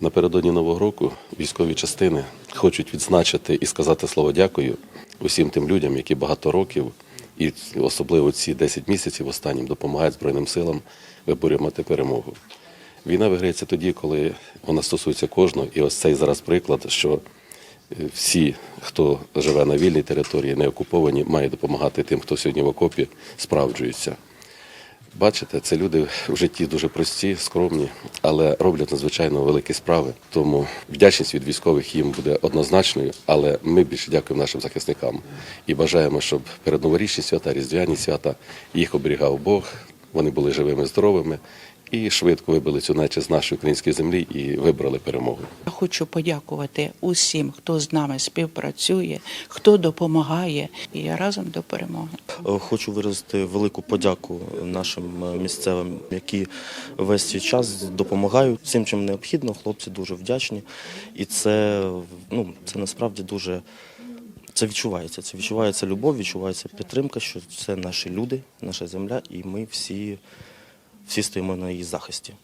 Напередодні Нового року військові частини хочуть відзначити і сказати слово дякую усім тим людям, які багато років, і особливо ці 10 місяців останнім допомагають Збройним силам виборювати перемогу. Війна виграється тоді, коли вона стосується кожного, і ось цей зараз приклад, що е, всі, хто живе на вільній території, не окуповані, мають допомагати тим, хто сьогодні в окопі справджується. Бачите, це люди в житті дуже прості, скромні, але роблять надзвичайно великі справи. Тому вдячність від військових їм буде однозначною. Але ми більше дякуємо нашим захисникам і бажаємо, щоб перед новорічні свята, різдвяні свята їх оберігав Бог. Вони були живими, здоровими і швидко вибили цю нечість з нашої української землі і вибрали перемогу. Хочу подякувати усім, хто з нами співпрацює, хто допомагає, і я разом до перемоги. Е, Хочу виразити велику подяку нашим е, місцевим, які весь цей час допомагають всім, чим необхідно. Хлопці дуже вдячні, і це ну це насправді дуже. Це відчувається. Це відчувається любов, відчувається підтримка, що це наші люди, наша земля, і ми всі, всі стоїмо на її захисті.